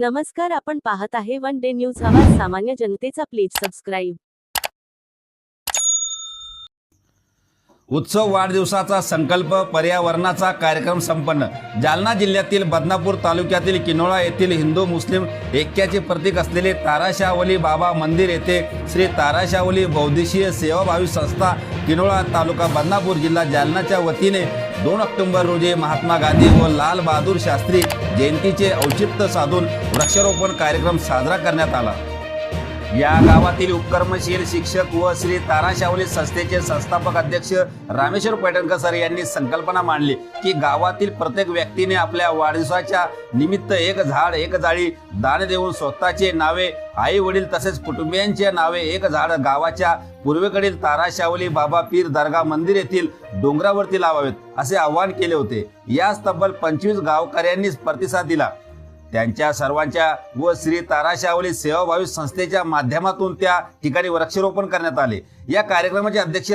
नमस्कार आपण पाहत आहे वन डे न्यूज. आवाज सामान्य जनतेचा प्लीज सबस्क्राईब. उत्सव वाढदिवसाचा संकल्प पर्यावरणाचा कार्यक्रम संपन्न. जालना जिल्ह्यातील बदनापूर तालुक्यातील किनोळा येथील हिंदू मुस्लिम ऐक्याचे प्रतीक असलेले ताराशावली बाबा मंदिर येथे श्री ताराशावली बौद्धिशीय सेवाभावी संस्था किनोळा तालुका बदनापूर जिल्हा जालनाच्या वतीने दोन ऑक्टोबर रोजी महात्मा गांधी व लाल बहादूर शास्त्री जयंतीचे औचित्य साधून वृक्षारोपण कार्यक्रम साजरा करण्यात आला. या गावातील उपक्रमशील शिक्षक व श्री ताराशावली संस्थेचे संस्थापक अध्यक्ष रामेश्वर पैठणकर सर यांनी संकल्पना मांडली की गावातील प्रत्येक व्यक्तीने आपल्या वाढदिवसाच्या निमित्त एक झाड एक जाळी दान देऊन स्वतःचे नावे आई वडील तसेच कुटुंबियांचे नावे एक झाड गावाच्या पूर्वेकडील ताराशावली बाबा पीर दर्गा मंदिर येथील डोंगरावरती लावावेत असे आवाहन केले होते. यास तब्बल पंचवीस गावकऱ्यांनी प्रतिसाद दिला. त्यांच्या सर्वांच्या व श्री ताराशावली सेवाभावी संस्थेच्या माध्यमातून त्या ठिकाणी वृक्षारोपण करण्यात आले. या कार्यक्रमाचे अध्यक्ष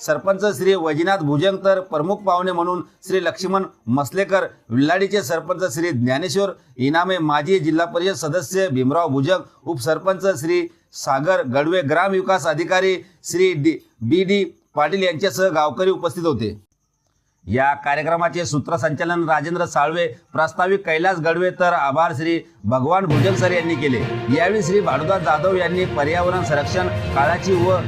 सरपंच श्री वैजनाथ भुजंग तर प्रमुख पाहुणे म्हणून श्री लक्ष्मण मसलेकर विल्लाडीचे सरपंच श्री ज्ञानेश्वर इनामे माजी जिल्हा परिषद सदस्य भीमराव भुजंग उपसरपंच श्री सागर गडवे ग्राम विकास अधिकारी Shri D B D Patil यांच्यासह गावकरी उपस्थित होते. या कार्यक्रमाचे सूत्रसंचालन राजेंद्र साळवे प्रास्ताविक कैलास गडवे तर आभार श्री भगवान भुजंग सर यांनी केले. यावेळी श्री भाडुदास जाधव यांनी पर्यावरण संरक्षण काळाची व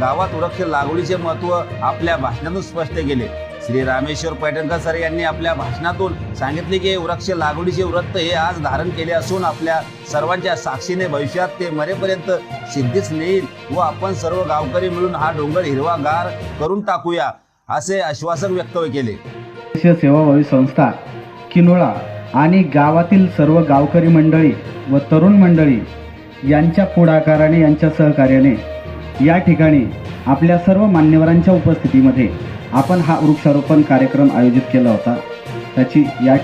गावात वृक्ष लागवडीचे महत्त्व आपल्या भाषणातून स्पष्ट केले. श्री रामेश्वर पैठणकर सर यांनी आपल्या भाषणातून सांगितले की वृक्ष लागवडीचे व्रत हे आज धारण केले असून आपल्या सर्वांच्या साक्षीने भविष्यात ते मरेपर्यंत सिद्धीच नेईल व आपण सर्व गावकरी मिळून हा डोंगर हिरवागार करून टाकूया. असे आश्वासन व्यक्त केले. सेवाभावी संस्था किनोळा आणि गावातील सर्व गावकरी मंडळी व तरुण मंडळी यांच्या पुढाकाराने यांच्या सहकार्याने या ठिकाणी आपल्या सर्व मान्यवरांच्या उपस्थितीमध्ये आपण हा वृक्षारोपण कार्यक्रम आयोजित केला होता. त्याची या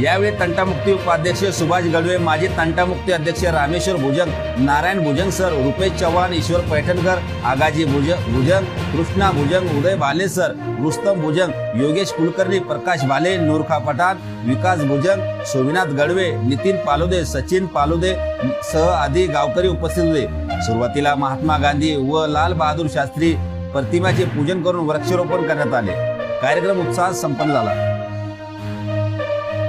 यावेळी तंटामुक्ती उपाध्यक्ष सुभाष गडवे माजी तंटामुक्ती अध्यक्ष रामेश्वर भुजंग नारायण भुजंग सर रुपेश चव्हाण ईश्वर पैठणकर आगाजी भुज भुजंग कृष्णा भुजंग उदय भाले सर रुस्तम भुजंग योगेश कुलकर्णी प्रकाश भाले नूरखा पठाण विकास भुजंग सोमनाथ गडवे नितीन पालोदे सचिन पालोदे सह आदी गावकरी उपस्थित होते. सुरुवातीला महात्मा गांधी व लाल बहादूर शास्त्री प्रतिमाचे पूजन करून वृक्षारोपण करण्यात आले. कार्यक्रम उत्साहात संपन्न झाला.